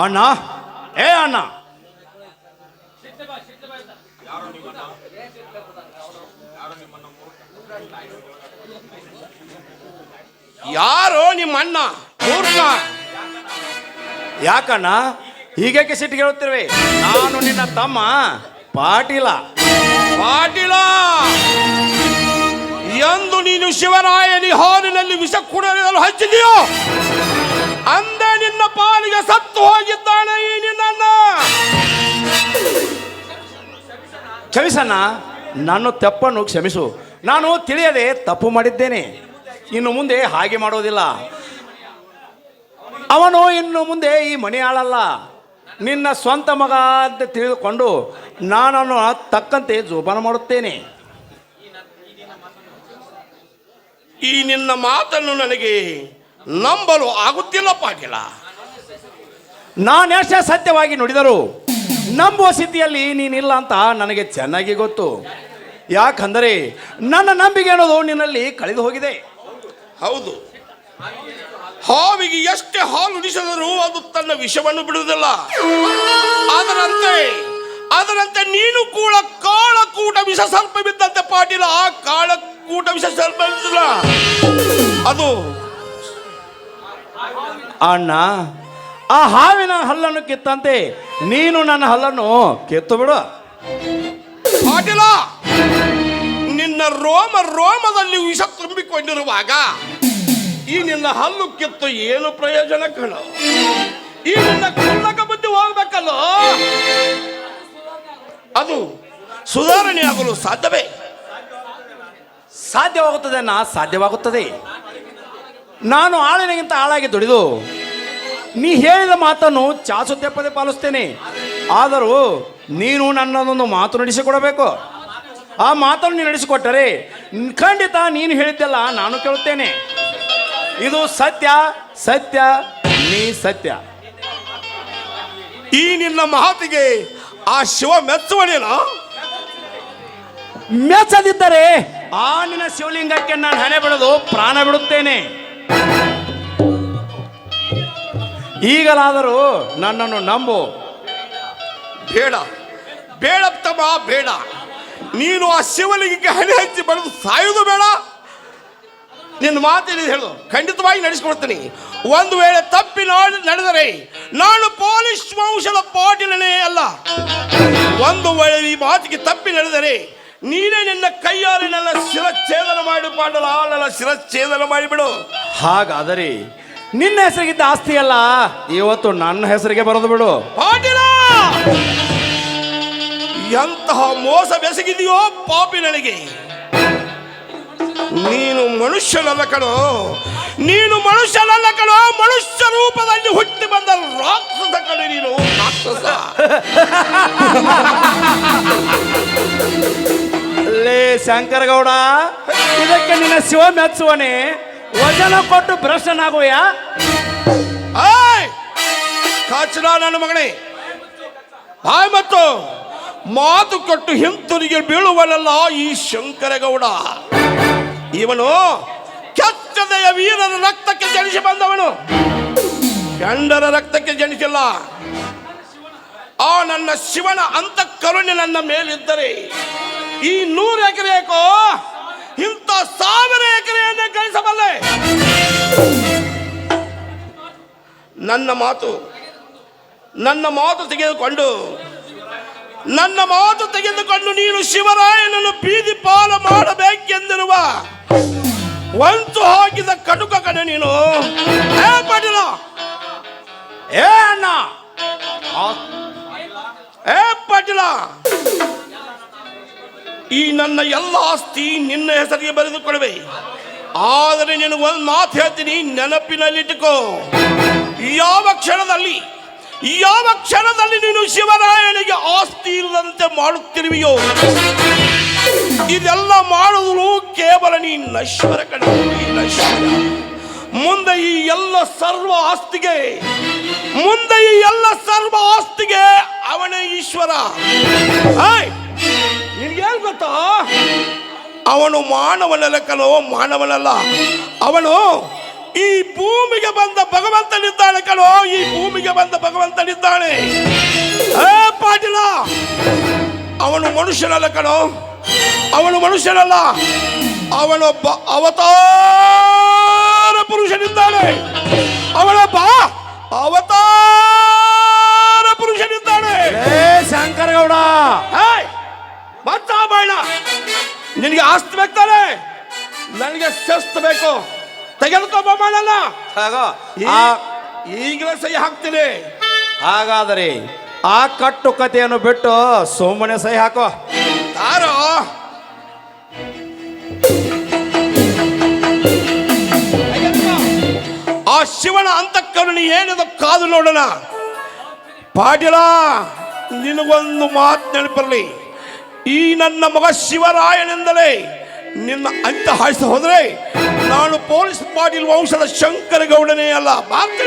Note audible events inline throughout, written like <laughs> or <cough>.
ಅಣ್ಣ, ಏ ಅಣ್ಣ. ಯಾರೋ ನಿಮ್ಮ ಅಣ್ಣ ಪೂರ್ಣ ಯಾಕಣ್ಣ? ಹೀಗೇಕೆ ಸಿಟ್ಟಿಗೆ ಹೇಳುತ್ತಿರುವೆ ನಾನು ನಿನ್ನ ತಮ್ಮ. ಪಾಟೀಲ. ಪಾಟೀಲ! ಎಂದು ನೀನು ಶಿವರಾಯನಿ ಹಾಲಿನಲ್ಲಿ ವಿಷ ಕುಡಿಯಲು ಹಚ್ಚಿದೆಯೋ ಅಂದೇ ನಿನ್ನ ಪಾಲಿಗೆ ಸತ್ತು ಹೋಗಿದ್ದಾಳೆ ಈ ನಿನ್ನ ಕ್ಷಮಿಸಣ್ಣ ನಾನು ತಪ್ಪನ್ನು ಕ್ಷಮಿಸು. ನಾನು ತಿಳಿಯದೆ ತಪ್ಪು ಮಾಡಿದ್ದೇನೆ. ಇನ್ನು ಮುಂದೆ ಹಾಗೆ ಮಾಡೋದಿಲ್ಲ. ಅವನು ಇನ್ನು ಮುಂದೆ ಈ ಮನೆ ಆಳಲ್ಲ ನಿನ್ನ ಸ್ವಂತ ಮಗ ಅಂತ ತಿಳಿದುಕೊಂಡು ನಾನನ್ನು ತಕ್ಕಂತೆ ಜೋಪಾನ ಮಾಡುತ್ತೇನೆ. ಈ ನಿನ್ನ ಮಾತನ್ನು ನನಗೆ ನಂಬಲು ಆಗುತ್ತಿಲ್ಲ ಪಾಟೀಲ ನಾನೆಷ್ಟೇ ಸತ್ಯವಾಗಿ ನುಡಿದರು ನಂಬುವ ಸ್ಥಿತಿಯಲ್ಲಿ ನೀನಿಲ್ಲ ಅಂತ ನನಗೆ ಚೆನ್ನಾಗಿ ಗೊತ್ತು. ಯಾಕಂದರೆ ನನ್ನ ನಂಬಿಕೆ ಅನ್ನೋದು ನಿನ್ನಲ್ಲಿ ಕಳೆದು ಹೋಗಿದೆ. ಹೌದು. ಹಾವಿಗೆ ಎಷ್ಟೇ ಹಾಲು ಉಣಿಸಿದರೂ ಅದು ತನ್ನ ವಿಷವನ್ನು ಬಿಡುವುದಿಲ್ಲ. ಅದರಂತೆ ಅದರಂತೆ ನೀನು ಕೂಡ ಕಾಳಕೂಟ ವಿಷ ಸ್ವಲ್ಪ ಬಿದ್ದಂತೆ ಪಾಟೀಲ ಆ ಕಾಳಕೂಟ ವಿಷ ಸ್ವಲ್ಪ ಬಿದ್ದಿಲ್ಲ ಅದು ಅಣ್ಣ ಆ ಹಾವಿನ ಹಲ್ಲನ್ನು ಕಿತ್ತಂತೆ. ನೀನು ನನ್ನ ಹಲ್ಲನ್ನು ಕಿತ್ತು ಬಿಡು. ಪಾಟೀಲ ನಿನ್ನ ರೋಮ ರೋಮದಲ್ಲಿ ವಿಷ ತುಂಬಿಕೊಂಡಿರುವಾಗ ಈ ನಿನ್ನ ಹಲ್ಲು ಕಿತ್ತು ಏನು ಪ್ರಯೋಜನ ಕಣ? ಈ ನಿನ್ನ ಕುಳ್ಳಕ ಬುದ್ಧಿ ಹೋಗ್ಬೇಕಲ್ಲ? ಅದು ಸುಧಾರಣೆ ಆಗಲು ಸಾಧ್ಯವೇ? ಸಾಧ್ಯವಾಗುತ್ತದೆ ನಾ ಸಾಧ್ಯವಾಗುತ್ತದೆ. ನಾನು ಆಳಿನಗಿಂತ ಆಳಾಗಿ ದುಡಿದು ನೀ ಹೇಳಿದ ಮಾತನ್ನು ಚಾಚು ತೆಪ್ಪದೆ ಪಾಲಿಸ್ತೇನೆ. ಆದರೂ ನೀನು ನನ್ನದೊಂದು ಮಾತು ನಡೆಸಿಕೊಡಬೇಕು. ಆ ಮಾತನ್ನು ನೀನು ನಡೆಸಿಕೊಟ್ಟರೆ ಖಂಡಿತ ನೀನು ಹೇಳಿದ್ದೆಲ್ಲ ನಾನು ಕೇಳುತ್ತೇನೆ. ಇದು ಸತ್ಯ ಸತ್ಯ ನೀ ಸತ್ಯ. ಈ ನಿನ್ನ ಮಾತಿಗೆ ಆ ಶಿವ ಮೆಚ್ಚುವನೇನೋ? ಮೆಚ್ಚದಿದ್ದರೆ ಆ ನಿನ್ನ ಶಿವಲಿಂಗಕ್ಕೆ ನಾನು ಹಣೆ ಬಿಡೋದು ಪ್ರಾಣ ಬಿಡುತ್ತೇನೆ. ಈಗಲಾದರೂ ನನ್ನನ್ನು ನಂಬು. ಬೇಡ. ಬೇಡ ತಮ್ಮ ಬೇಡ. ನೀನು ಆ ಶಿವಲಿಂಗಕ್ಕೆ ಹಣೆ ಹಚ್ಚಿ ಬಡಿದು ಸಾಯುವುದು ಬೇಡ. ನಿನ್ನ ಮಾತಿನ ಹೇಳು ಖಂಡಿತವಾಗಿ ನಡೆಸ್ಕೊಡ್ತೀನಿ. ಒಂದು ವೇಳೆ ತಪ್ಪಿ ನೋಡಿ ನಡೆದರೆ ನಾನು ಪೊಲೀಸ್ ವಂಶದ ಪಾಟೀಲನೇ ಅಲ್ಲ. ಒಂದು ವೇಳೆ ಈ ಮಾತಿಗೆ ತಪ್ಪಿ ನಡೆದರೆ ನೀನೇ ನಿನ್ನ ಕೈಯಾರೆ ನನ್ನ ಶಿರಚ್ಛೇದನ ಮಾಡಿ ಪಾಡಲ ಆಳೆಲ್ಲ ಶಿರಚ್ಛೇದನ ಮಾಡಿಬಿಡು. ಹಾಗಾದರೆ ನಿನ್ನ ಹೆಸರಿಗಿದ್ದ ಆಸ್ತಿ ಅಲ್ಲ? ಇವತ್ತು ನನ್ನ ಹೆಸರಿಗೆ ಬರೋದು ಬಿಡು. ಪಾಟೀಲ! ಎಂತಹ ಮೋಸ ಬೆಸಗಿದೆಯೋ ಪಾಪಿ ನನಗೆ ನೀನು ಮನುಷ್ಯನಲ್ಲ ಕಣೋ. ನೀನು ಮನುಷ್ಯನಲ್ಲ ಕಣೋ. ಮನುಷ್ಯ ರೂಪದಲ್ಲಿ ಹುಟ್ಟಿ ಬಂದ ರಾಕ್ಷಸ ಕಣೆ ನೀನು. ರಾಕ್ಷಸ. ಲೇ ಶಂಕರಗೌಡ ಇದಕ್ಕೆ ನಿನ್ನ ಶಿವ ಮೆಚ್ಚುವನೆ ವಚನ ಕೊಟ್ಟು ಭ್ರಷ್ಟನ್ ಕಾಚನ ನನ್ನ ಮಗನೇ. ಬಾಯ್ ಮತ್ತು, ಮಾತು ಕೊಟ್ಟು ಹಿಂತಿರುಗಿ ಬೀಳುವನಲ್ಲ ಈ ಶಂಕರಗೌಡ. ಇವನು ಕೆಚ್ಚದೆಯ ವೀರನ ರಕ್ತಕ್ಕೆ ಜನಿಸಿ ಬಂದವನು. ಗಂಡರ ರಕ್ತಕ್ಕೆ ಜನಿಸಿಲ್ಲ. ಆ ನನ್ನ ಶಿವನ ಅಂತ ಕರುಣೆ ನನ್ನ ಮೇಲಿದ್ದರೆ ಈ ನೂರು ಎಕರೆಕೋ ಇಂಥ ಸಾವಿರ ಎಕರೆಯನ್ನೇ ಗಳಿಸಬಲ್ಲೆ? ನನ್ನ ಮಾತು ನನ್ನ ಮಾತು ತೆಗೆದುಕೊಂಡು, ನನ್ನ ಮಾತು ತೆಗೆದುಕೊಂಡು ನೀನು ಶಿವರಾಯನನ್ನು ಬೀದಿ ಪಾಲು ಮಾಡಬೇಕೆಂದಿರುವ ಒಂತು ಹಾಕಿದ ಕಟುಕ ಕಣೆ ನೀನು. ಏ ಪಾಟೀಲ! ಏ ಅಣ್ಣ! ಏ ಪಾಟೀಲ! ಈ ನನ್ನ ಎಲ್ಲ ಆಸ್ತಿ ನಿನ್ನ ಹೆಸರಿಗೆ ಬರೆದುಕೊಡುವೆ ಆದರೆ ನೀನು ಒಂದು ಮಾತು ಹೇಳ್ತೀನಿ, ನೆನಪಿನಲ್ಲಿಟ್ಟುಕೋ. ಯಾವ ಕ್ಷಣದಲ್ಲಿ ಯಾವ ಕ್ಷಣದಲ್ಲಿ ನೀನು ಶಿವರಾಯನಿಗೆ ಆಸ್ತಿ ಇಲ್ಲದಂತೆ ಮಾಡುತ್ತಿರುವೆಯೋ? ಇದೆಲ್ಲ ಮಾಡುವುದು ಕೇವಲ ನೀ ನಶ್ವರ ನಶ್ವರ. ಮುಂದೆ ಈ ಎಲ್ಲ ಸರ್ವ ಆಸ್ತಿಗೆ, ಮುಂದೆ ಈ ಎಲ್ಲ ಸರ್ವ ಆಸ್ತಿಗೆ ಅವನೇ ಈಶ್ವರ. ನಿನ್ಗೇನ್ ಗೊತ್ತಾ ಅವನು ಮಾನವನಲ್ಲ ಕಲೋ ಮಾನವನಲ್ಲ. ಅವನು ಈ ಭೂಮಿಗೆ ಬಂದ ಭಗವಂತನಿದ್ದಾನೆ ಕಣೋ ಈ ಭೂಮಿಗೆ ಬಂದ ಭಗವಂತನಿದ್ದಾನೆ. ಏ ಪಾಟೀಲ ಅವನು ಮನುಷ್ಯನಲ್ಲ ಕಣೋ ಅವನು ಮನುಷ್ಯನಲ್ಲ. ಅವನೊಬ್ಬ ಅವತಾರ ಪುರುಷನಿದ್ದಾನೆ. ಅವನೊಬ್ಬ ಅವತಾರ ಪುರುಷನಿದ್ದಾನೆ. ಏ ಶಂಕರಗೌಡ! ಮತ್ತ ಬೇಡ ನಿನಗೆ ಆಸ್ತಿ ಬೇಕಾನೆ ನನಗೆ ಶಸ್ತು ಬೇಕು. ತೆಗೆದುಕೊ ಮಾಡಲ್ಲ ಈಗಲೇ ಸಹಿ ಹಾಕ್ತೀನಿ. ಹಾಗಾದರೆ ಆ ಕಟ್ಟು ಕಥೆಯನ್ನು ಬಿಟ್ಟು ಸುಮ್ಮನೆ ಸಹಿ ಹಾಕೋ. ಯಾರೋ? ಆ ಶಿವನ ಅಂತಕ್ಕನ ಏನಿದೆ ಕಾದು ನೋಡೋಣ? ಪಾಟೀಲ ನಿನಗೊಂದು ಮಾತು ನೆನಪಿರಲಿ. ಈ ನನ್ನ ಮಗ ಶಿವರಾಯನೆಂದಲೇ ನಿನ್ನ ಅಂತ ಹಾಯಿಸ ಹೋದ್ರೆ ನಾನು ಪೊಲೀಸ್ ಪಾಟೀಲ್ ವಂಶದ ಶಂಕರ ಗೌಡನೇ ಅಲ್ಲ. ಮಾತ್ರ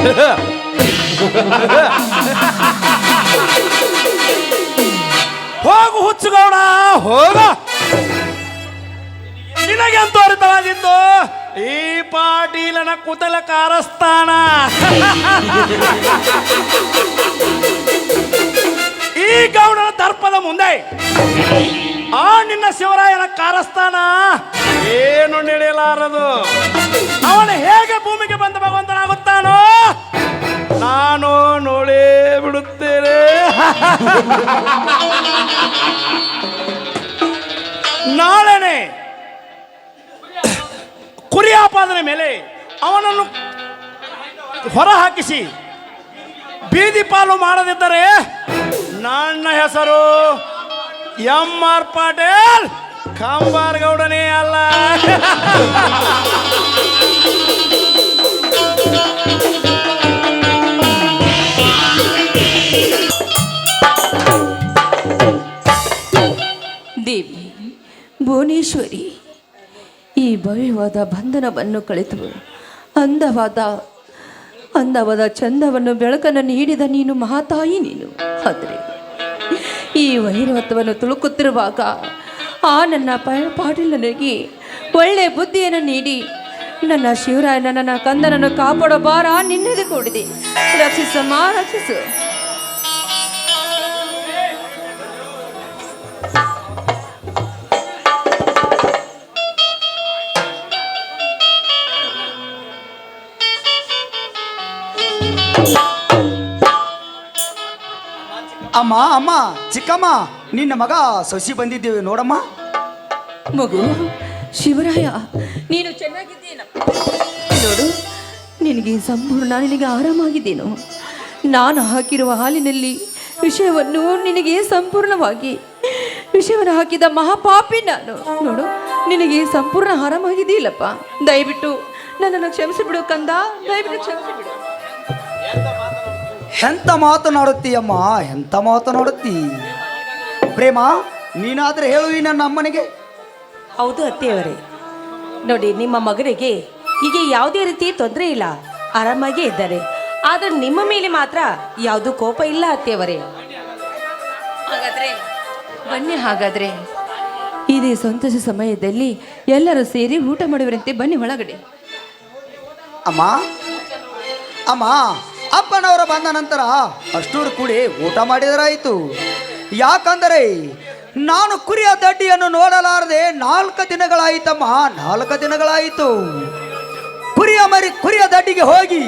<laughs> ಹೋಗು ಹುಚ್ಚುಗೌಡ, ಹೋಗ. ನಿನಗೆ ತೋರಿತವಾದಿದ್ದು ಈ ಪಾಟೀಲನ ಕುತಲ ಕಾರಸ್ಥಾನ <laughs> ಈ ಗೌಡನ ದರ್ಪದ ಮುಂದೆ. ಆ ನಿನ್ನ ಶಿವರಾಯನ ಕಾರಸ್ಥಾನ ಏನು ನಡೆಯಲಾರದು? ಅವನು ಹೇಗೆ ಭೂಮಿಗೆ ಬಂದ ಭಗವಂತನಾಗುತ್ತಾನೋ? ನಾನು ನೋಡೇ ಬಿಡುತ್ತೇನೆ. ನಾಳೆನೆ ಕುರಿ ಆಪಾದನೆ ಮೇಲೆ ಅವನನ್ನು ಹೊರ ಹಾಕಿಸಿ ಬೀದಿ ಪಾಲು ಮಾಡದಿದ್ದರೆ ನನ್ನ ಹೆಸರು ಎಂ ಆರ್ ಪಾಟೇಲ್. ಕಾಂಬಾರ್ ಗೌಡನೇ ಅಲ್ಲ. ದೇವಿ, ಭುವನೇಶ್ವರಿ, ಈ ಭವ್ಯವಾದ ಬಂಧನವನ್ನು ಕಳೆದು ಅಂದವಾದ ಅಂದವಾದ ಚಂದವನ್ನು ಬೆಳಕನ್ನು ನೀಡಿದ ನೀನು ಮಹಾತಾಯಿ ನೀನು. ಆದರೆ ಈ ವೈರತ್ವವನ್ನು ತುಳುಕುತ್ತಿರುವಾಗ ಆ ನನ್ನ ಪ ಪಾಟೀಲ್ ನನಗೆ ಒಳ್ಳೆಯ ಬುದ್ಧಿಯನ್ನು ನೀಡಿ, ನನ್ನ ಶಿವರಾಯನ ನನ್ನ ಕಂದನನ್ನು ಕಾಪಾಡೋ ಬಾರ ನಿನ್ನೆದು ಕೂಡಿದೆ. ರಕ್ಷಿಸಮ್ಮ ರಕ್ಷಿಸು. ಅಮ್ಮ ಅಮ್ಮ, ಚಿಕ್ಕಮ್ಮ, ನಿನ್ನ ಮಗ ಸಸಿ ಬಂದಿದ್ದೇವೆ ನೋಡಮ್ಮ. ಮಗು, ಶಿವರಾಯ, ನೀನು ಚೆನ್ನಾಗಿದ್ದೀನ ನೋಡು, ನಿನಗೆ ಸಂಪೂರ್ಣ ನಿನಗೆ ಆರಾಮಾಗಿದ್ದೇನು. ನಾನು ಹಾಕಿರುವ ಹಾಲಿನಲ್ಲಿ ವಿಷಯವನ್ನು ನಿನಗೆ ಸಂಪೂರ್ಣವಾಗಿ, ವಿಷಯವನ್ನು ಹಾಕಿದ ಮಹಾಪಾಪಿ ನಾನು. ನೋಡು, ನಿನಗೆ ಸಂಪೂರ್ಣ ಆರಾಮಾಗಿದೆಯಲ್ಲಪ್ಪ ದಯವಿಟ್ಟು ನನ್ನನ್ನು ಕ್ಷಮಿಸಿಬಿಡು ಕಂದ, ದಯವಿಟ್ಟು ಕ್ಷಮಿಸಿಬಿಡು. ಎಂತ ಮಾತನಾಡುತ್ತೀಯಮ್ಮ ಎಂತ ಮಾತನಾಡುತ್ತಿ ಪ್ರೇಮ ನೀನಾದ್ರೆ ಹೇಳುವಿ ನನ್ನ ಅಮ್ಮನಿಗೆ. ಹೌದು ಅತ್ತೆಯವರೇ. ನೋಡಿ ನಿಮ್ಮ ಮಗನಿಗೆ ಈಗ ಯಾವುದೇ ರೀತಿ ತೊಂದರೆ ಇಲ್ಲ. ಆರಾಮಾಗೇ ಇದ್ದಾರೆ. ಆದರೆ ನಿಮ್ಮ ಮೇಲೆ ಮಾತ್ರ ಯಾವುದು ಕೋಪ ಇಲ್ಲ ಅತ್ತೆಯವರೇ. ಹಾಗಾದ್ರೆ ಬನ್ನಿ ಹಾಗಾದ್ರೆ. ಇದೇ ಸಂತೋಷ ಸಮಯದಲ್ಲಿ ಎಲ್ಲರೂ ಸೇರಿ ಊಟ ಮಾಡುವರಂತೆ ಬನ್ನಿ ಒಳಗಡೆ. ಅಮ್ಮ ಅಮ್ಮ ಅಪ್ಪನವರು ಬಂದ ನಂತರ ಅಷ್ಟೂರು ಕೂಡಿ ಊಟ ಮಾಡಿದರಾಯಿತು. ಯಾಕಂದರೆ ನಾನು ಕುರಿಯ ದಡ್ಡಿಯನ್ನು ನೋಡಲಾರದೆ ನಾಲ್ಕು ದಿನಗಳಾಯಿತಮ್ಮ, ನಾಲ್ಕು ದಿನಗಳಾಯಿತು. ಕುರಿಯ ಮರಿ, ಕುರಿಯ ದಡ್ಡಿಗೆ ಹೋಗಿ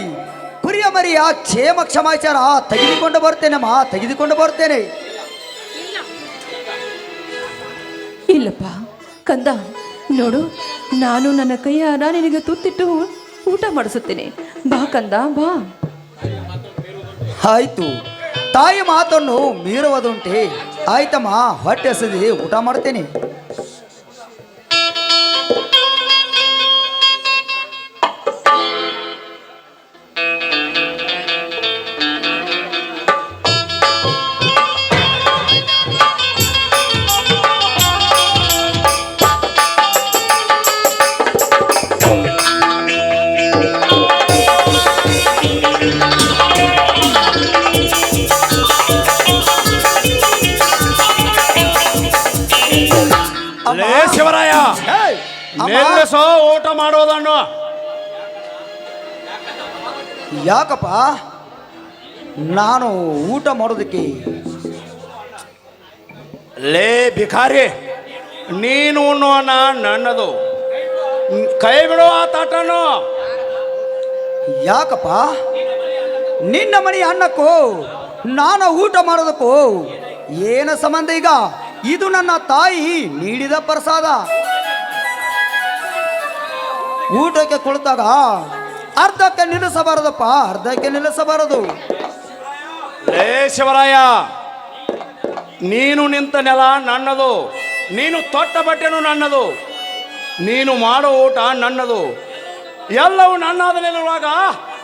ಕುರಿಯ ಮರಿಯ ಕ್ಷೇಮ ಕ್ಷಮಾಚಾರ ತೆಗೆದುಕೊಂಡು ಬರ್ತೇನಮ್ಮ, ತೆಗೆದುಕೊಂಡು ಬರ್ತೇನೆ. ಇಲ್ಲಪ್ಪ, ಕಂದ, ನೋಡು, ನಾನು ನನ್ನ ಕೈಯಾರ ನಿನಗೆ ತುತ್ತಿಟ್ಟು ಊಟ ಮಾಡಿಸುತ್ತೇನೆ. ಬಾ ಕಂದ, ಬಾ. ಆಯ್ತು. ತಾಯಿ ಮಾತನ್ನು ಮೀರುವುದುಂಟೆ. ಆಯ್ತಮ್ಮ ಹೊಟ್ಟೆ ಹಸಿದಿ ಊಟ ಮಾಡ್ತೇನೆ. ಯಾಕಪ್ಪ? ನಾನು ಊಟ ಮಾಡೋದಕ್ಕೆ ಲೇ ಭಿಕಾರಿ ನೀನು ಉಣ್ಣೋಣ ನನ್ನದು. ಕೈ ಬಿಡು ಆ ತಾಟನು. ಯಾಕಪ್ಪ? ನಿನ್ನ ಮನೆ ಅನ್ನಕ್ಕೂ ನಾನು ಊಟ ಮಾಡೋದಕ್ಕೂ ಏನ ಸಂಬಂಧ ಈಗ? ಇದು ನನ್ನ ತಾಯಿ ನೀಡಿದ ಪ್ರಸಾದ. ಊಟಕ್ಕೆ ಕುಳಿತಾಗ ಅರ್ಧಕ್ಕೆ ನಿಲ್ಲಿಸಬಾರದಪ್ಪ ಅರ್ಧಕ್ಕೆ ನಿಲ್ಲಿಸಬಾರದು. ಲೇ ಶಿವರಾಯ ನೀನು ನಿಂತ ನೆಲ ನನ್ನದು ನೀನು ತೊಟ್ಟ ಬಟ್ಟೆನು ನನ್ನದು ನೀನು ಮಾಡೋ ಊಟ ನನ್ನದು. ಎಲ್ಲವೂ ನನ್ನಾದ ನಿಲ್ಲುವಾಗ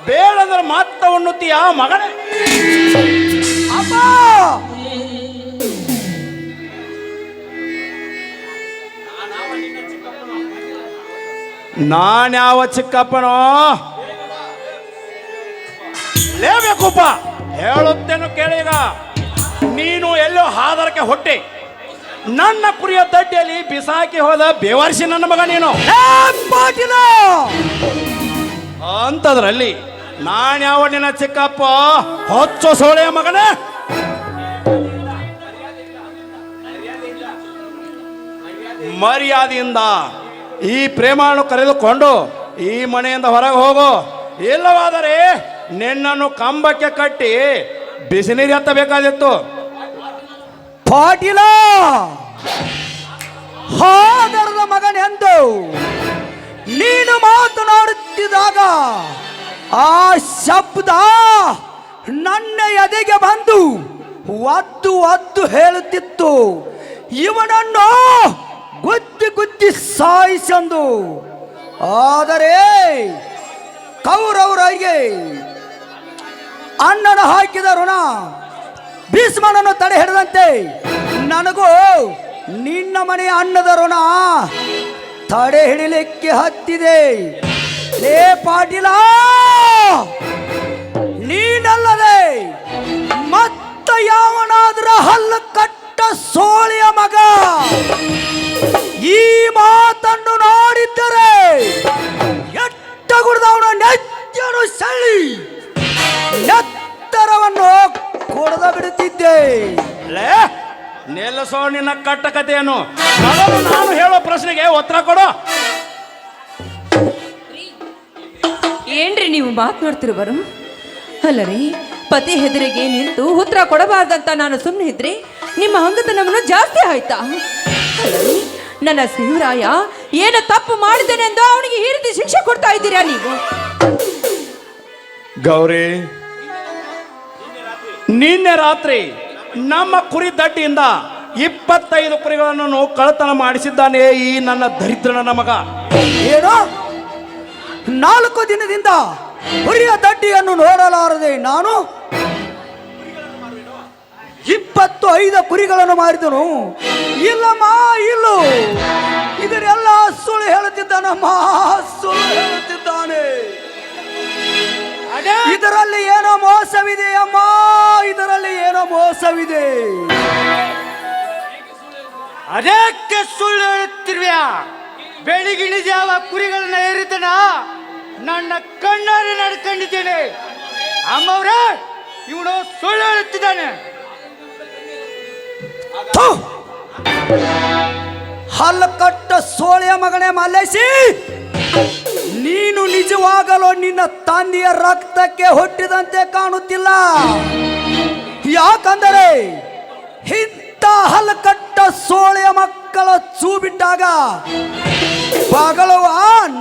ಬೇಡಂದ್ರೆ ಮಾತ್ರ ಉಣ್ಣುತ್ತೀಯ ಮಗನೇ? ಅಪ್ಪ! ನಾನ್ಯಾವ ಚಿಕ್ಕಪ್ಪನೋ? ಲೇಬೇಕುಪ್ಪ ಹೇಳುತ್ತೇನು ಕೇಳೀಗ ನೀನು ಎಲ್ಲೋ ಹಾದರಕ್ಕೆ ಹೊಟ್ಟೆ. ನನ್ನ ಕುರಿಯ ತಡ್ಡಿಯಲ್ಲಿ ಬಿಸಾಕಿ ಹೋದ ಬೇವರ್ಸಿ ನನ್ನ ಮಗ ನೀನು. ಅಂತದ್ರಲ್ಲಿ ಅಂತದ್ರಲ್ಲಿ ನಾನ್ಯಾವ ನಿನ್ನ ಚಿಕ್ಕಪ್ಪ ಹೊಚ್ಚ ಸೋಳೆಯ ಮಗನೇ? ಮರ್ಯಾದೆಯಿಂದ ಈ ಪ್ರೇಮವನ್ನು ಕರೆದುಕೊಂಡು ಈ ಮನೆಯಿಂದ ಹೊರಗೆ ಹೋಗು. ಇಲ್ಲವಾದರೆ ನಿನ್ನನ್ನು ಕಂಬಕ್ಕೆ ಕಟ್ಟಿ ಬಿಸಿ ನೀರು ಎತ್ತಬೇಕಾದಿತ್ತು ಪಾಟೀಲ! ಹಾದರದ ಮಗನೆಂದು ನೀನು ಮಾತನಾಡುತ್ತಿದ್ದಾಗ ಆ ಶಬ್ದ ನನ್ನ ಎದೆಗೆ ಬಂದು ಒದ್ದು ಒದ್ದು ಹೇಳುತ್ತಿತ್ತು. ಇವನನ್ನು ಗುದ್ದಿ ಗುದ್ದಿ ಸಾಯಿಸಂದು. ಆದರೆ ಕೌರವರಿಗೆ ಅಣ್ಣನ ಹಾಕಿದ ಋಣ. ಭೀಷ್ಮನನ್ನು ತಡೆ ಹಿಡಿದಂತೆ ನನಗೂ ನಿನ್ನ ಮನೆಯ ಅನ್ನದ ಋಣ. ತಡೆ ಹಿಡಿಲಿಕ್ಕೆ ಹತ್ತಿದೆ. ಲೇ ಪಾಟೀಲ, ನೀನಲ್ಲದೆ ಮತ್ತ ಯಾವನಾದ್ರ ಹಲ್ಲು ಕಟ್ಟ ಸೋಳಿಯ ಮಗ. ನಿನ್ನ ಕಟ್ಟ ಕಥೆಯನ್ನು ಮೊದಲು ನಾನು ಹೇಳೋ ಪ್ರಶ್ನೆಗೆ ಉತ್ತರ ಕೊಡು. ಏನ್ರಿ ನೀವು ಮಾತನಾಡ್ತಿರುವರು ಅಲ್ಲ ರೀ ಪತಿ ಹೆದರಿಗೆ ನಿಂತು ಉತ್ತರ ಕೊಡಬಾರ್ದಂತ ನಾನು ಸುಮ್ಮನೆ ಇದ್ರಿ? ನಿಮ್ಮ ಹಂಗತನವನ್ನು ಜಾಸ್ತಿ ಆಯ್ತಾ? ನನ್ನ ಸಿಂಹರಾಯ ಏನು ತಪ್ಪು ಮಾಡಿದ್ದೇನೆಂದು ಅವನಿಗೆ ಈ ರೀತಿ ಶಿಕ್ಷೆ ಕೊಡ್ತಾ ಇದ್ದೀರಾ ನೀವು? ಗೌರಿ. ನಿನ್ನೆ ರಾತ್ರಿ ನಮ್ಮ ಕುರಿ ದಡ್ಡಿಯಿಂದ ಇಪ್ಪತ್ತೈದು ಕುರಿಗಳನ್ನು ಕಳತನ ಮಾಡಿಸಿದ್ದಾನೆ ಈ ನನ್ನ ದರಿದ್ರನ ನನ್ನ ಮಗ. ಏನು? ನಾಲ್ಕು ದಿನದಿಂದ ಕುರಿಯ ದಡ್ಡಿಯನ್ನು ನೋಡಲಾರದೆ ನಾನು ಇಪ್ಪತ್ತು ಐದು ಕುರಿಗಳನ್ನು ಮಾರಿದನು. ಇಲ್ಲಮ್ಮ ಇಲ್ಲು. ಇದರೆಲ್ಲ ಸುಳ್ಳು ಹೇಳುತ್ತಿದ್ದಾನಮ್ಮ ಸುಳ್ಳು ಹೇಳುತ್ತಿದ್ದಾನೆ. ಇದರಲ್ಲಿ ಏನೋ ಮೋಸವಿದೆ ಅಮ್ಮ ಇದರಲ್ಲಿ ಏನೋ ಮೋಸವಿದೆ. ಅದಕ್ಕೆ ಸುಳ್ಳು ಹೇಳುತ್ತಿರುವ ಬೆಳಿಗಿನ ಜಾವ ಕುರಿಗಳನ್ನ ಏರಿದನ ನನ್ನ ಕಣ್ಣಾರೆ ನಡ್ಕೊಂಡಿದ್ದೇನೆ. ಅಮ್ಮವ್ರ ಇವನು ಸುಳ್ಳು ಹೇಳುತ್ತಿದ್ದಾನೆ. ಥು! ಹಲ್ಲು ಕಟ್ಟ ಸೋಳೆಯ ಮಗನೇ ಮಲ್ಲೇಶಿ! ನೀನು ನಿಜವಾಗಲೋ ನಿನ್ನ ತಂದೆಯ ರಕ್ತಕ್ಕೆ ಹುಟ್ಟಿದಂತೆ ಕಾಣುತ್ತಿಲ್ಲ. ಯಾಕಂದರೆ ಇಂಥ ಹಲ್ಲು ಕಟ್ಟ ಸೋಳೆಯ ಮಕ್ಕಳ ಚೂ ಬಿಟ್ಟಾಗ ಪಗಲುವ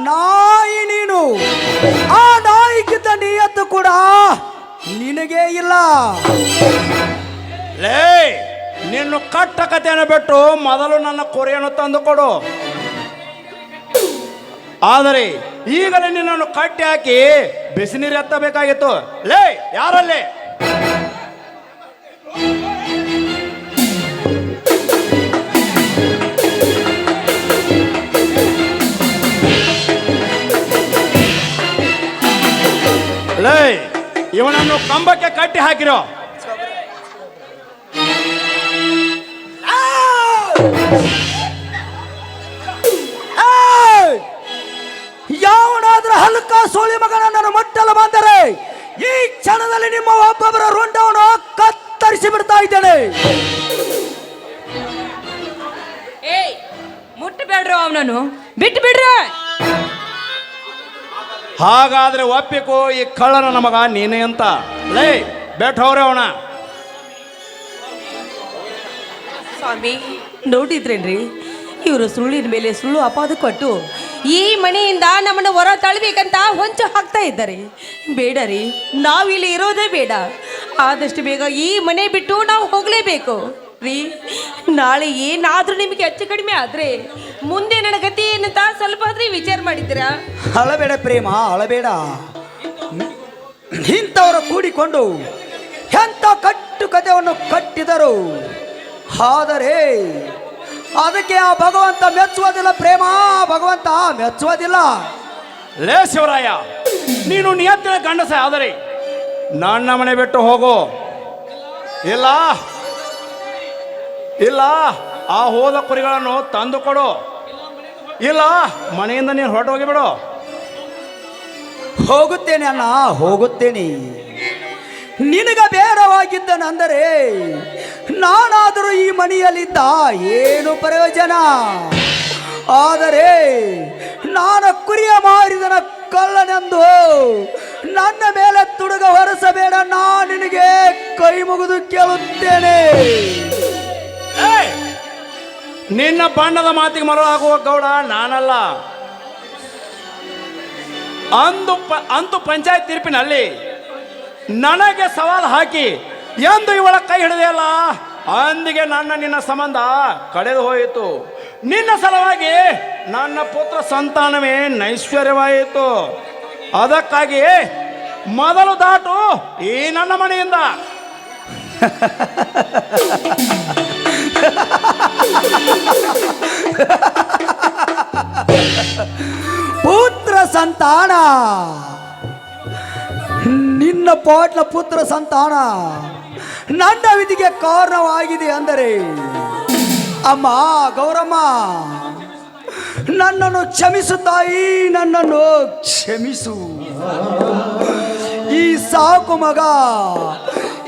ನಾಯಿ ನೀನು, ಆ ನಾಯಿಗಿದ್ದ ನಿಯತ್ತು ಕೂಡ, ನಿನಗೆ ಇಲ್ಲ. ಲೇ, ನಿನ್ನ ಕಟ್ಟ ಕಥೆಯನ್ನು ಬಿಟ್ಟು ಮೊದಲು ನನ್ನ ಕೊರೆಯನ್ನು ತಂದು ಕೊಡು. ಆದರೆ ಈಗಲೇ ನಿನ್ನನ್ನು ಕಟ್ಟಿ ಹಾಕಿ ಬಿಸಿನೀರು ಎತ್ತಬೇಕಾಗಿತ್ತು. ಲೇ, ಯಾರಲ್ಲಿ? ಲೈ ಇವನನ್ನು ಕಂಬಕ್ಕೆ ಕಟ್ಟಿ ಹಾಕಿರೋ. ಯಾವನಾದ್ರೂ ಹಲ್ಕ ಸೋಳಿ ಮಗನ ನಾನು ಮಟ್ಟಲು ಬಂದರೆ ಈ ಕ್ಷಣದಲ್ಲಿ ನಿಮ್ಮ ಒಬ್ಬೊಬ್ಬರ ರೊಂಡವನ್ನು ಕತ್ತರಿಸಿ ಬಿಡ್ತಾ ಇದ್ದೇನೆ. ಏಯ್ ಮುಟ್ಟಬೇಡ್ರೋ ಅವನನ್ನು? ಬಿಟ್ಟು ಬಿಡ್ರಿ ಹಾಗಾದ್ರೆ ಒಪ್ಪಿಕೋ, ಈ ಕಳ್ಳನ ನಮಗ ನೀನೇ ಅಂತ. ಲೇ ಬೆಟ್ಟವ್ರೆ ಅವನ. ಸ್ವಾಮಿ, ನೋಡಿದ್ರೇನ್ರಿ? ಇವರು ಸುಳ್ಳಿನ ಮೇಲೆ ಸುಳ್ಳು ಅಪಾದ ಕೊಟ್ಟು ಈ ಮನೆಯಿಂದ ನಮ್ಮನ್ನು ಹೊರ ತಳ್ಬೇಕಂತ ಹೊಂಚು ಹಾಕ್ತಾ ಇದ್ದಾರೆ. ಬೇಡ ರೀ ನಾವಿಲ್ಲಿ ಇರೋದೇ ಬೇಡ. ಆದಷ್ಟು ಬೇಗ ಈ ಮನೆ ಬಿಟ್ಟು ನಾವು ಹೋಗಲೇಬೇಕು. ರೀ ನಾಳೆ ಏನಾದರೂ ನಿಮಗೆ ಹೆಚ್ಚು ಕಡಿಮೆ ಆದರೆ ಮುಂದೆ ನನ್ನ ಗತಿ ಏನಂತ ಸ್ವಲ್ಪ ಆದ್ರೆ ವಿಚಾರ ಮಾಡಿದ್ದೀರಾ? ಅಳಬೇಡ ಪ್ರೇಮ ಅಳಬೇಡ ಇಂಥವರು ಕೂಡಿಕೊಂಡು ಎಂಥ ಕಟ್ಟು ಕಥೆಯನ್ನು ಕಟ್ಟಿದರು? ಆದರೆ ಅದಕ್ಕೆ ಆ ಭಗವಂತ ಮೆಚ್ಚುವುದಿಲ್ಲ ಪ್ರೇಮ ಆ ಭಗವಂತ ಮೆಚ್ಚುವುದಿಲ್ಲ. ಲೇ ಶಿವರಾಯ ನೀನು ನಿಯತ್ತಿನ ಗಂಡಸ ಆದರೆ ನನ್ನ ಮನೆ ಬಿಟ್ಟು ಹೋಗು. ಇಲ್ಲ ಇಲ್ಲ, ಆ ಹೋದ ಕುರಿಗಳನ್ನು ತಂದು ಕೊಡು. ಇಲ್ಲ, ಮನೆಯಿಂದ ನೀನು ಹೊರಟು ಬಿಡು. ಹೋಗುತ್ತೇನೆ ಅಣ್ಣ, ಹೋಗುತ್ತೇನೆ. ನಿನಗ ಬೇಡವಾಗಿದ್ದನಂದರೆ ನಾನಾದರೂ ಈ ಮನೆಯಲ್ಲಿದ್ದ ಏನು ಪ್ರಯೋಜನ? ಆದರೆ ನಾನು ಕುರಿಯ ಮಾರಿದನ ಕಳ್ಳನೆಂದು ನನ್ನ ಮೇಲೆ ತುಡುಗ ಹೊರಸಬೇಡ ನಾನು ನಿನಗೆ ಕೈ ಮುಗಿದು ಕೇಳುತ್ತೇನೆ! ನಿನ್ನ ಬಣ್ಣದ ಮಾತಿಗೆ ಮರಳಾಗುವ ಗೌಡ ನಾನಲ್ಲ. ಅಂದು ಪ ಅಂತು ಪಂಚಾಯತ್ ತೀರ್ಪಿನಲ್ಲಿ ನನಗೆ ಸವಾಲು ಹಾಕಿ, ಎಂದು ಇವಳ ಕೈ ಹಿಡಿದೆಯಲ್ಲ ಅಂದಿಗೆ ನನ್ನ ನಿನ್ನ ಸಂಬಂಧ ಕಳೆದು ಹೋಯಿತು. ನಿನ್ನ ಸಲುವಾಗಿ ನನ್ನ ಪುತ್ರ ಸಂತಾನವೇ ನೈಶ್ವರ್ಯವಾಯಿತು. ಅದಕ್ಕಾಗಿ ಮೊದಲು ದಾಟು ಈ ನನ್ನ ಮನೆಯಿಂದ. <laughs> ಪುತ್ರ ಸಂತಾನ. ನಿನ್ನ ಪಾಟ್ಲ ಪುತ್ರ ಸಂತಾನ. ನನ್ನ ವಿಧಿಗೆ ಕಾರಣವಾಗಿದೆ ಅಂದರೆ, ಅಮ್ಮ, ಗೌರಮ್ಮ, ನನ್ನನ್ನು ಕ್ಷಮಿಸು ತಾಯಿ ನನ್ನನ್ನು ಕ್ಷಮಿಸು. ಈ ಸಾಕು ಮಗ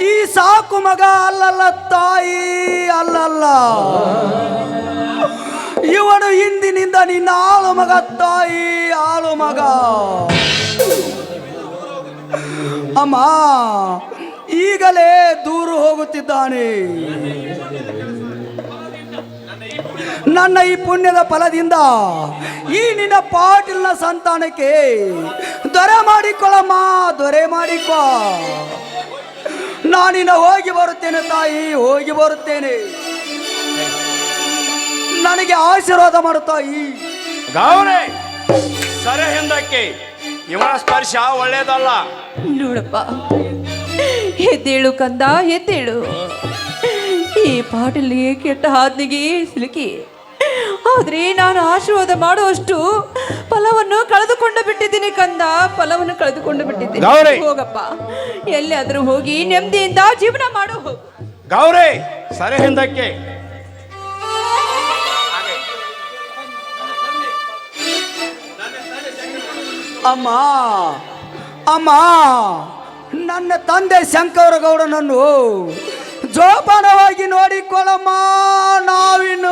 ಈ ಸಾಕು ಮಗ ಅಲ್ಲಲ್ಲ ತಾಯಿ, ಅಲ್ಲಲ್ಲ. ಇವನು ಇಂದಿನಿಂದ ನಿನ್ನ ಆಳು ಮಗ ತಾಯಿ, ಆಳು ಮಗ. ಅಮ್ಮ, ಈಗಲೇ ದೂರು ಹೋಗುತ್ತಿದ್ದಾನೆ. ನನ್ನ ಈ ಪುಣ್ಯದ ಫಲದಿಂದ ಈ ನಿನ್ನ ಪಾಟೀಲ್ನ ಸಂತಾನಕ್ಕೆ ದೊರೆ ಮಾಡಿಕೊಳ್ಳಮ್ಮ ದೊರೆ ಮಾಡಿಕೊ ನಾನಿನ್ನ ಹೋಗಿ ಬರುತ್ತೇನೆ ತಾಯಿ ಹೋಗಿ ಬರುತ್ತೇನೆ. ನನಗೆ ಆಶೀರ್ವಾದ ಮಾಡು ತಾಯಿ. ಗೌರಿ ಸರಿ ಹಿಂದಕ್ಕೆ. ಇವನ ಸ್ಪರ್ಶ ಒಳ್ಳೇದಲ್ಲ. ನೋಡಪ್ಪ ಎದ್ದೇಳು ಕಂದ ಎದ್ದೇಳು. ಈ ಪಾಟಲಿ ಕೆಟ್ಟ ಹಾದಿಗೆ ಸಿಲುಕಿ. ಆದ್ರೆ ನಾನು ಆಶೀರ್ವಾದ ಮಾಡುವಷ್ಟು ಫಲವನ್ನು ಕಳೆದುಕೊಂಡು ಬಿಟ್ಟಿದ್ದೀನಿ ಕಂದ. ಫಲವನ್ನು ಕಳೆದುಕೊಂಡು ಬಿಟ್ಟಿದ್ದೀನಿ! ಹೋಗಪ್ಪ. ಎಲ್ಲಿಯಾದರೂ ಹೋಗಿ ನೆಮ್ಮದಿಯಿಂದ ಜೀವನ ಮಾಡು. ಗೌರಿ ಸರಿ ಹಿಂದಕ್ಕೆ. ಅಮ್ಮ ಅಮ್ಮ ನನ್ನ ತಂದೆ ಶಂಕರಗೌಡನನ್ನು ಜೋಪಾನವಾಗಿ ನೋಡಿಕೊಳ್ಳಮ್ಮ. ನಾವಿನ್ನು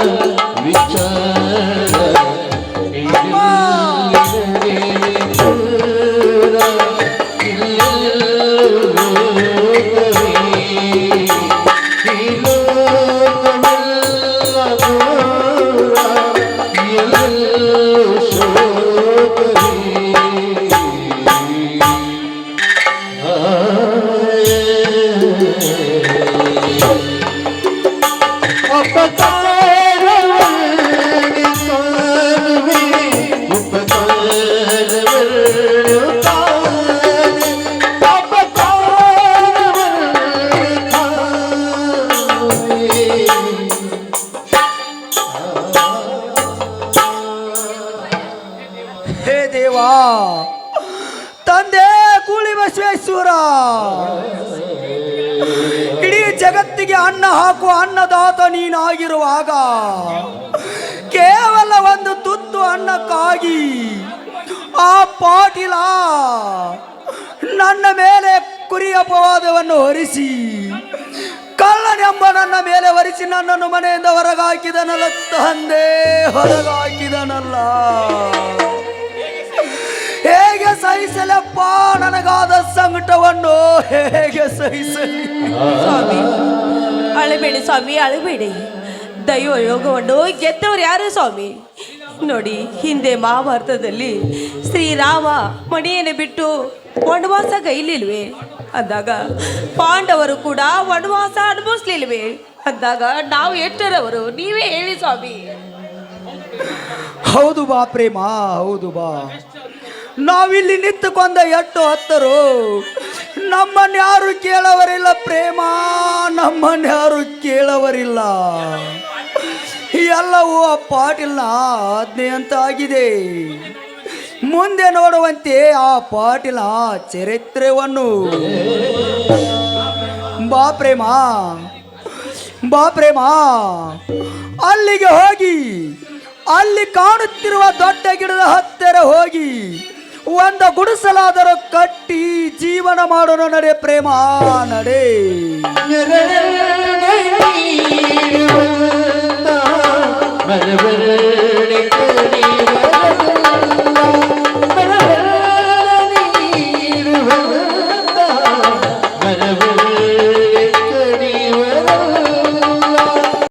ಅನ್ನ ಹಾಕುವ ಅನ್ನದಾತ ನೀನಾಗಿರುವಾಗ ಕೇವಲ ಒಂದು ತುತ್ತು ಅನ್ನಕ್ಕಾಗಿ ಆ ಪಾಟೀಲ ನನ್ನ ಮೇಲೆ ಕುರಿ ಅಪವಾದವನ್ನು ಹೊರಿಸಿ, ಕಳ್ಳನೆಂಬ ನನ್ನ ಮೇಲೆ ಹೊರಿಸಿ ನನ್ನನ್ನು ಮನೆಯಿಂದ ಹೊರಗಾಕಿದನಲ್ಲ ತಂದೆ, ಹೊರಗಾಕಿದನಲ್ಲ. ಹೇಗೆ ಸಹಿಸಲಪ್ಪ ನನಗಾದ ಸಂಕಟವನ್ನು ಹೇಗೆ ಸಹಿಸಲಿ? ಅಳಬೇಡಿ ಸ್ವಾಮಿ ಅಳಬೇಡಿ ದೈವ ಯೋಗವನ್ನು ಗೆದ್ದವರು ಯಾರು ಸ್ವಾಮಿ? ನೋಡಿ, ಹಿಂದೆ ಮಹಾಭಾರತದಲ್ಲಿ ಶ್ರೀರಾಮ ಮಣಿಯನ್ನು ಬಿಟ್ಟು ವನವಾಸ ಗೈಲಿಲ್ವೇ? ಅಂದಾಗ ಪಾಂಡವರು ಕೂಡ ವನವಾಸ ಅನುಭವಿಸ್ಲಿಲ್ವೇ? ಅಂದಾಗ ನಾವು ಎಷ್ಟರವರು, ನೀವೇ ಹೇಳಿ ಸ್ವಾಮಿ. ಹೌದು ಬಾ ಪ್ರೇಮ, ಹೌದು ಬಾ. ನಾವಿಲ್ಲಿ ನಿಂತುಕೊಂಡ ಎಟ್ಟು ಹತ್ತರು. ನಮ್ಮನ್ಯಾರು ಕೇಳವರಿಲ್ಲ ಪ್ರೇಮ ನಮ್ಮನ್ಯಾರು ಕೇಳವರಿಲ್ಲ. ಎಲ್ಲವೂ ಆ ಪಾಟೀಲ್ನ ಆಜ್ಞೆ ಅಂತ ಆಗಿದೆ ಮುಂದೆ ನೋಡುವಂತೆ ಆ ಪಾಟೀಲ ಚರಿತ್ರೆಯನ್ನು ಬಾ ಪ್ರೇಮ ಬಾ ಪ್ರೇಮ. ಅಲ್ಲಿಗೆ ಹೋಗಿ, ಅಲ್ಲಿ ಕಾಣುತ್ತಿರುವ ದೊಡ್ಡ ಗಿಡದ ಹತ್ತಿರ ಹೋಗಿ ಒಂದು ಗುಡಿಸಲಾದರೂ ಕಟ್ಟಿ ಜೀವನ ಮಾಡೋಣ ನಡೆ ಪ್ರೇಮ ನಡೆ ಬರ